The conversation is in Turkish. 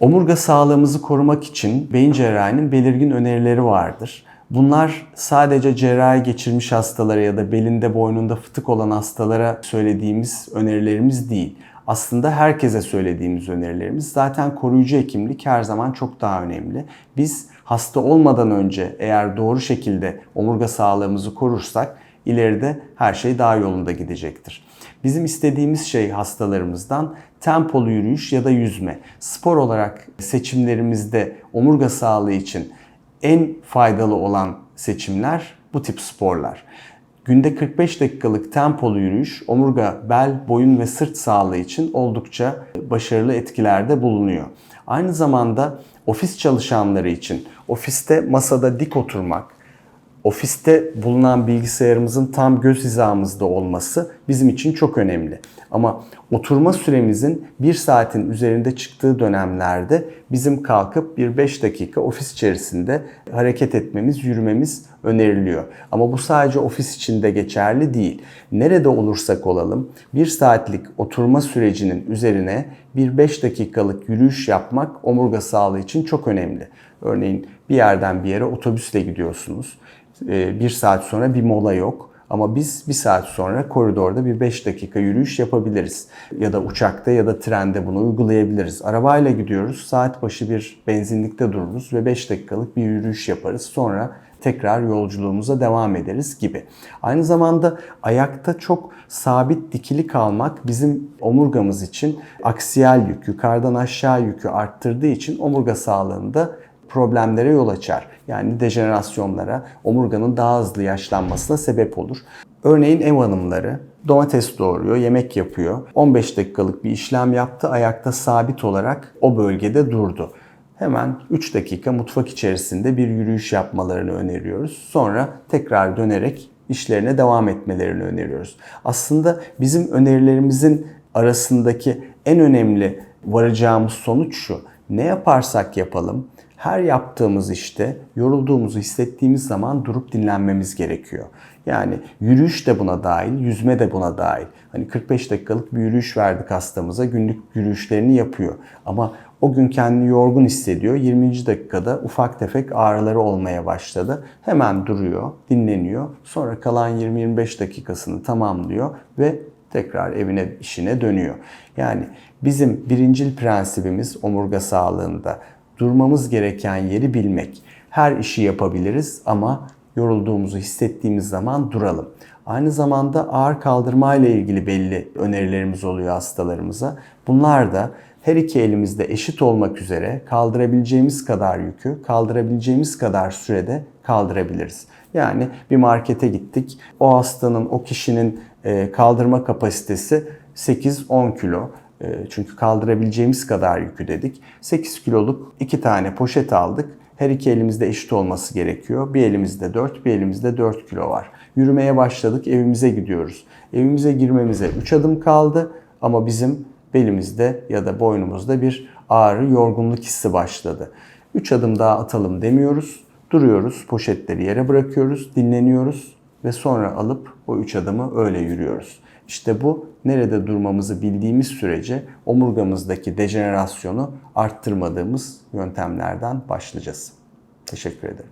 Omurga sağlığımızı korumak için beyin cerrahinin belirgin önerileri vardır. Bunlar sadece cerrahi geçirmiş hastalara ya da belinde boynunda fıtık olan hastalara söylediğimiz önerilerimiz değil. Aslında herkese söylediğimiz önerilerimiz. Zaten koruyucu hekimlik her zaman çok daha önemli. Biz hasta olmadan önce eğer doğru şekilde omurga sağlığımızı korursak ileride her şey daha yolunda gidecektir. Bizim istediğimiz şey hastalarımızdan tempolu yürüyüş ya da yüzme. Spor olarak seçimlerimizde omurga sağlığı için en faydalı olan seçimler bu tip sporlar. Günde 45 dakikalık tempolu yürüyüş omurga, bel, boyun ve sırt sağlığı için oldukça başarılı etkilerde bulunuyor. Aynı zamanda ofis çalışanları için ofiste masada dik oturmak, ofiste bulunan bilgisayarımızın tam göz hizamızda olması bizim için çok önemli. Ama oturma süremizin bir saatin üzerinde çıktığı dönemlerde bizim kalkıp bir 5 dakika ofis içerisinde hareket etmemiz, yürümemiz öneriliyor. Ama bu sadece ofis içinde geçerli değil. Nerede olursak olalım bir saatlik oturma sürecinin üzerine bir 5 dakikalık yürüyüş yapmak omurga sağlığı için çok önemli. Örneğin bir yerden bir yere otobüsle gidiyorsunuz. Ee, bir saat sonra bir mola yok. Ama biz bir saat sonra koridorda bir 5 dakika yürüyüş yapabiliriz. Ya da uçakta ya da trende bunu uygulayabiliriz. Arabayla gidiyoruz, saat başı bir benzinlikte dururuz ve 5 dakikalık bir yürüyüş yaparız. Sonra tekrar yolculuğumuza devam ederiz gibi. Aynı zamanda ayakta çok sabit dikili kalmak bizim omurgamız için aksiyel yük, yukarıdan aşağı yükü arttırdığı için omurga sağlığında problemlere yol açar. Yani dejenerasyonlara, omurganın daha hızlı yaşlanmasına sebep olur. Örneğin ev hanımları domates doğuruyor, yemek yapıyor. 15 dakikalık bir işlem yaptı, ayakta sabit olarak o bölgede durdu. Hemen 3 dakika mutfak içerisinde bir yürüyüş yapmalarını öneriyoruz. Sonra tekrar dönerek işlerine devam etmelerini öneriyoruz. Aslında bizim önerilerimizin arasındaki en önemli varacağımız sonuç şu. Ne yaparsak yapalım her yaptığımız işte yorulduğumuzu hissettiğimiz zaman durup dinlenmemiz gerekiyor. Yani yürüyüş de buna dahil, yüzme de buna dahil. Hani 45 dakikalık bir yürüyüş verdik hastamıza, günlük yürüyüşlerini yapıyor. Ama o gün kendini yorgun hissediyor. 20. dakikada ufak tefek ağrıları olmaya başladı. Hemen duruyor, dinleniyor. Sonra kalan 20-25 dakikasını tamamlıyor ve tekrar evine, işine dönüyor. Yani bizim birincil prensibimiz omurga sağlığında durmamız gereken yeri bilmek. Her işi yapabiliriz ama yorulduğumuzu hissettiğimiz zaman duralım. Aynı zamanda ağır kaldırma ile ilgili belli önerilerimiz oluyor hastalarımıza. Bunlar da her iki elimizde eşit olmak üzere kaldırabileceğimiz kadar yükü kaldırabileceğimiz kadar sürede kaldırabiliriz. Yani bir markete gittik. O hastanın, o kişinin e, kaldırma kapasitesi 8-10 kilo. E, çünkü kaldırabileceğimiz kadar yükü dedik. 8 kiloluk iki tane poşet aldık. Her iki elimizde eşit olması gerekiyor. Bir elimizde 4, bir elimizde 4 kilo var. Yürümeye başladık, evimize gidiyoruz. Evimize girmemize 3 adım kaldı ama bizim belimizde ya da boynumuzda bir ağrı, yorgunluk hissi başladı. 3 adım daha atalım demiyoruz. Duruyoruz, poşetleri yere bırakıyoruz, dinleniyoruz ve sonra alıp o 3 adımı öyle yürüyoruz. İşte bu nerede durmamızı bildiğimiz sürece omurgamızdaki dejenerasyonu arttırmadığımız yöntemlerden başlayacağız. Teşekkür ederim.